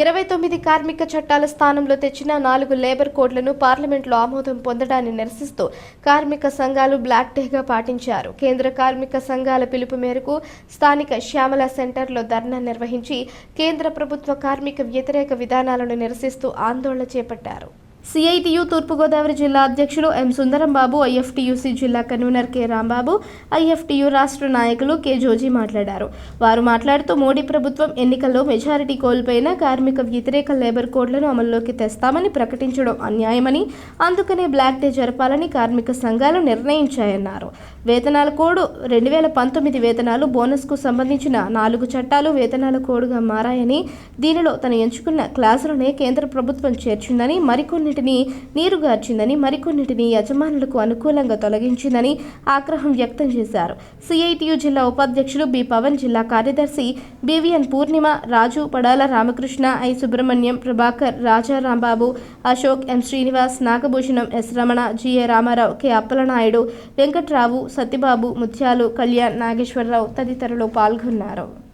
ఇరవై తొమ్మిది కార్మిక చట్టాల స్థానంలో తెచ్చిన నాలుగు లేబర్ కోడ్లను పార్లమెంట్లో ఆమోదం పొందడాన్ని నిరసిస్తూ కార్మిక సంఘాలు బ్లాక్ డేగా పాటించారు. కేంద్ర కార్మిక సంఘాల పిలుపు మేరకు స్థానిక శ్యామల సెంటర్లో ధర్నా నిర్వహించి కేంద్ర ప్రభుత్వ కార్మిక వ్యతిరేక విధానాలను నిరసిస్తూ ఆందోళన చేపట్టారు. సిఐటియు తూర్పుగోదావరి జిల్లా అధ్యక్షులు ఎం సుందరం బాబు ఐఎఫ్టియుసి జిల్లా కన్వీనర్ కె రాంబాబు ఐఎఫ్టియు రాష్ట్ర నాయకులు కె జోజీ మాట్లాడారు. వారు మాట్లాడుతూ మోడీ ప్రభుత్వం ఎన్నికల్లో మెజారిటీ కోల్పోయిన కార్మిక వ్యతిరేక లేబర్ కోడ్లను అమల్లోకి తెస్తామని ప్రకటించడం అన్యాయమని అందుకనే బ్లాక్ డే జరపాలని కార్మిక సంఘాలు నిర్ణయించాయన్నారు. వేతనాల కోడ్ రెండు వేల పంతొమ్మిది వేతనాలు బోనస్కు సంబంధించిన నాలుగు చట్టాలు వేతనాల కోడ్గా మారాయని దీనిలో తను ఎంచుకున్న క్లాసులనే కేంద్ర ప్రభుత్వం చేర్చిందని మరికొన్ని కొన్నింటిని నీరుగార్చిందని మరికొన్నిటిని యజమానులకు అనుకూలంగా తొలగించిందని ఆగ్రహం వ్యక్తం చేశారు. సిఐటియు జిల్లా ఉపాధ్యక్షులు బి. పవన్ జిల్లా కార్యదర్శి BVN Purnima Raju Padala Ramakrishna I. Subrahmanyam Prabhakar Raja Rambabu Ashok M. Srinivas Nagabhushanam S. Ramana GA Ramarao K. Appalanaidu Venkatrao Satyababu Mutyalu Kalyan Nageswararao తదితరులు పాల్గొన్నారు.